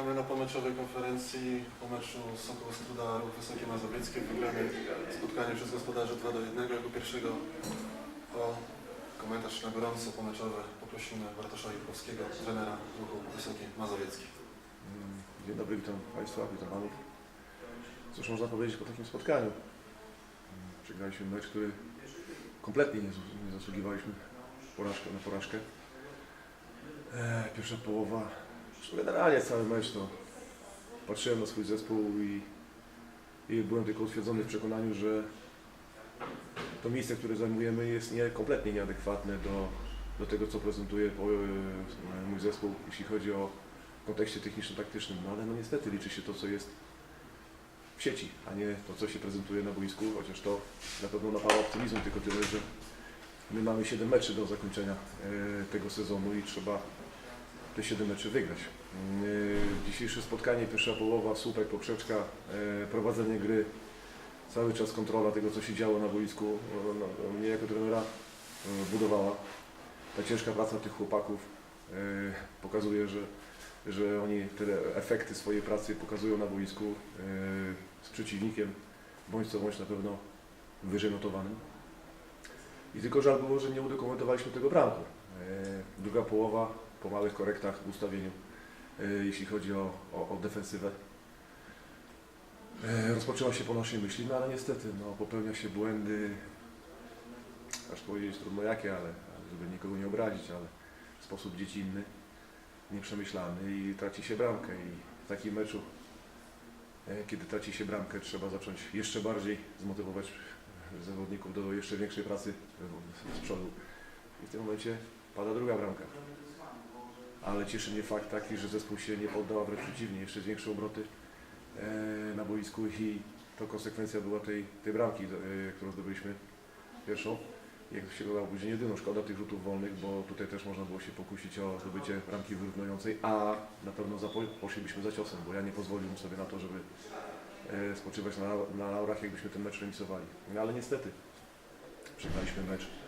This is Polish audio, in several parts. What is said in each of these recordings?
Witamy na pomeczowej konferencji po meczu Sokół Struda Wysokie Mazowieckie. Wygrane spotkanie przez gospodarzy 2 do 1. Jako pierwszego o komentarz na gorąco pomeczowy poprosimy Bartosza Jurkowskiego, trenera Ruchu Wysokie Mazowieckie. Mm, Dzień dobry, witam Państwa, witam Panów. Cóż można powiedzieć po takim spotkaniu? Mm, Przegraliśmy mecz, który kompletnie nie zasługiwaliśmy porażkę, na porażkę. E, Pierwsza połowa, zresztą generalnie cały mecz to patrzyłem na swój zespół i, i byłem tylko utwierdzony w przekonaniu, że to miejsce, które zajmujemy jest nie, kompletnie nieadekwatne do, do tego, co prezentuje e, mój zespół, jeśli chodzi o kontekście techniczno-taktycznym, no ale no niestety liczy się to, co jest w sieci, a nie to, co się prezentuje na boisku, chociaż to na pewno napawa optymizmem, tylko tyle, że my mamy 7 meczy do zakończenia e, tego sezonu i trzeba te 7 meczy wygrać. E, Dzisiejsze spotkanie, pierwsza połowa, słupek, poprzeczka, e, prowadzenie gry, cały czas kontrola tego, co się działo na boisku, no, no, mnie jako trenera e, budowała. Ta ciężka praca tych chłopaków pokazuje, że że oni te efekty swojej pracy pokazują na boisku z przeciwnikiem, bądź co bądź na pewno wyżej notowanym. I tylko żal było, że nie udokumentowaliśmy tego bramką. Yy, Druga połowa po małych korektach w ustawieniu, yy, jeśli chodzi o, o, o defensywę. Yy, Rozpoczęła się po naszej myśli, no ale niestety no, popełnia się błędy, aż powiedzieć trudno jakie, ale żeby nikogo nie obrazić, ale w sposób dziecinny nieprzemyślany i traci się bramkę i w takim meczu, e, kiedy traci się bramkę, trzeba zacząć jeszcze bardziej zmotywować e, zawodników do jeszcze większej pracy e, z przodu. I w tym momencie pada druga bramka. Ale cieszy mnie fakt taki, że zespół się nie poddał, wręcz przeciwnie, jeszcze zwiększył obroty e, na boisku i to konsekwencja była tej, tej bramki, e, którą zdobyliśmy pierwszą jak się dodał później jedyną szkoda tych rzutów wolnych, bo tutaj też można było się pokusić o zdobycie bramki wyrównującej, a na pewno poszlibyśmy za ciosem, bo ja nie pozwoliłbym sobie na to, żeby e, spoczywać na, na laurach, jakbyśmy ten mecz remisowali. No ale niestety przegraliśmy mecz.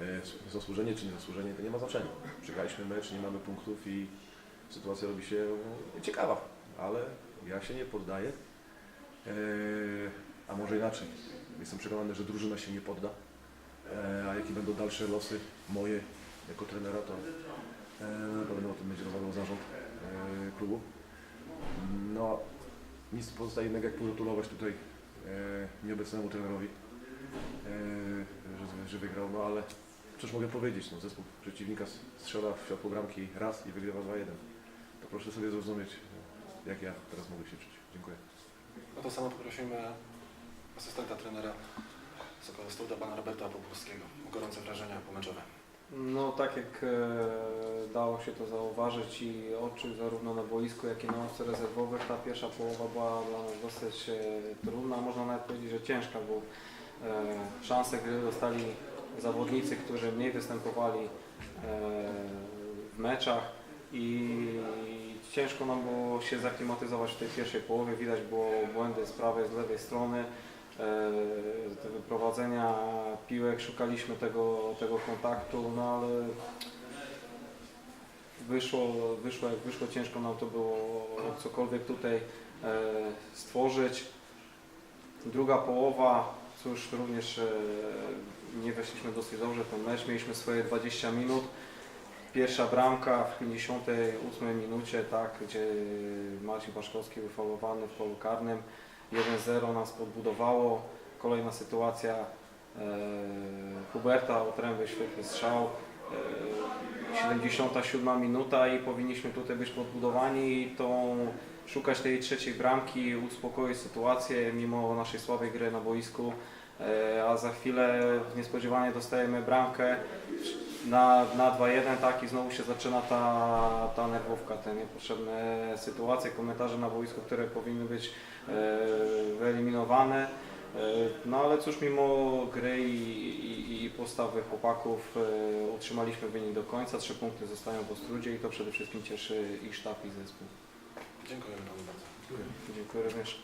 E, zasłużenie czy niezasłużenie to nie ma znaczenia. Przegraliśmy mecz, nie mamy punktów i sytuacja robi się ciekawa, ale ja się nie poddaję. E, a może inaczej. Jestem przekonany, że drużyna się nie podda. E, A jakie będą dalsze losy moje jako trenera, to na pewno o tym będzie rozmawiał zarząd klubu. No, nic pozostaje innego jak pogratulować tutaj nieobecnemu trenerowi, że, że wygrał, no ale cóż mogę powiedzieć, no, zespół przeciwnika strzela w światło bramki raz i wygrywa 2-1. To proszę sobie zrozumieć, jak ja teraz mogę się czuć. Dziękuję. O to samo poprosimy asystenta trenera Sokoła Struda, pana Roberta Popolskiego. O gorące wrażenia pomeczowe. No tak jak e, dało się to zauważyć i odczuć zarówno na boisku, jak i na ławce rezerwowych, ta pierwsza połowa była dla nas dosyć e, trudna, można nawet powiedzieć, że ciężka, bo e, szanse gry dostali zawodnicy, którzy mniej występowali e, w meczach i ciężko nam było się zaklimatyzować w tej pierwszej połowie, widać było błędy z prawej, z lewej strony e, te wyprowadzenia piłek, szukaliśmy tego, tego kontaktu, no ale wyszło, wyszło jak wyszło, ciężko nam to było cokolwiek tutaj e, stworzyć. Druga połowa, cóż, również e, nie weszliśmy dosyć dobrze w ten mecz, mieliśmy swoje 20 minut. Pierwsza bramka w 58 minucie, tak, gdzie Marcin Paszkowski wyfaulowany w polu karnym. 1-0 nas podbudowało. Kolejna sytuacja e, Huberta Otręby, świetny strzał. E, 77 minuta i powinniśmy tutaj być podbudowani tą szukać tej trzeciej bramki, uspokoić sytuację mimo naszej słabej gry na boisku. E, a za chwilę niespodziewanie dostajemy bramkę na, na 2-1 tak i znowu się zaczyna ta, ta nerwówka, te niepotrzebne sytuacje, komentarze na boisku, które powinny być e, wyeliminowane. E, No ale cóż, mimo gry i, i, i postawy chłopaków utrzymaliśmy wynik do końca. Trzy punkty zostają po strudzie i to przede wszystkim cieszy i sztab i zespół. Dziękujemy panu bardzo. Dziękuję. Dziękuję również.